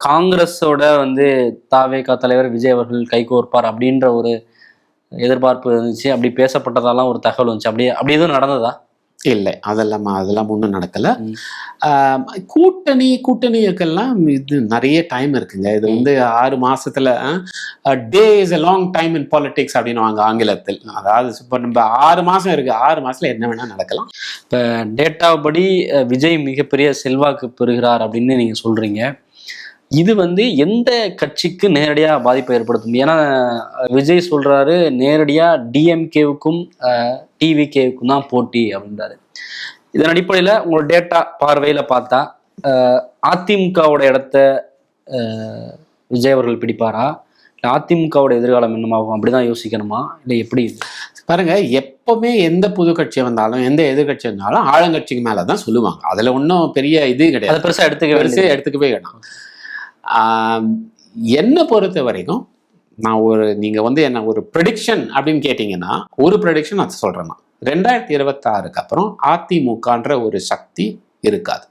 காங்கிரஸோட வந்து தாவேகா தலைவர் விஜய் அவர்கள் கைகோர்ப்பார் அப்படின்ற ஒரு எதிர்பார்ப்பு இருந்துச்சு. அப்படி பேசப்பட்டதாலாம் ஒரு தகவல் வந்துச்சு. அப்படி அப்படி எதுவும் நடந்ததா? இல்லை. அதெல்லாம் அதெல்லாம் ஒன்றும் நடக்கல. கூட்டணி கூட்டணிக்கெல்லாம் இது நிறைய டைம் இருக்குங்க. இது வந்து ஆறு மாசத்துல day is a long time in politics அப்படின்னு வாங்க ஆங்கிலத்தில். அதாவது இப்போ நம்ம ஆறு மாசம் இருக்கு. ஆறு மாசத்துல என்ன வேணா நடக்கலாம். இப்போ டேட்டா படி விஜய் மிகப்பெரிய செல்வாக்கு பெறுகிறார் அப்படின்னு நீங்க சொல்றீங்க. இது வந்து எந்த கட்சிக்கு நேரடியா பாதிப்பை ஏற்படுத்தும்? ஏன்னா விஜய் சொல்றாரு நேரடியா டிஎம்கேவுக்கும் டிவிகேவுக்கும் தான் போட்டி அப்படின்றாரு. இதன் அடிப்படையில் உங்களோட டேட்டா பார்வையில பார்த்தா அதிமுகவோட இடத்த விஜய் அவர்கள் பிடிப்பாரா? இல்லை அதிமுகவோட எதிர்காலம் என்னமாகும்? அப்படிதான் யோசிக்கணுமா? இல்லை எப்படி? பாருங்க எப்பவுமே எந்த புது கட்சி வந்தாலும் எந்த எதிர்கட்சி வந்தாலும் ஆளுங்கட்சிக்கு மேலதான் சொல்லுவாங்க. அதுல ஒன்றும் பெரிய இது கிடையாது. அதை பெருசா எடுத்துக்க பெருசே வேண்டியது எடுத்துக்கவே வேணாம். என்னை பொறுத்த வரைக்கும் நான் ஒரு நீங்கள் வந்து என்ன ஒரு ப்ரெடிக்ஷன் அப்படின்னு கேட்டிங்கன்னா ஒரு ப்ரெடிக்ஷன் நான் சொல்கிறேன்னா ரெண்டாயிரத்தி இருபத்தாறுக்கு அப்புறம் அதிமுகன்ற ஒரு சக்தி இருக்காது.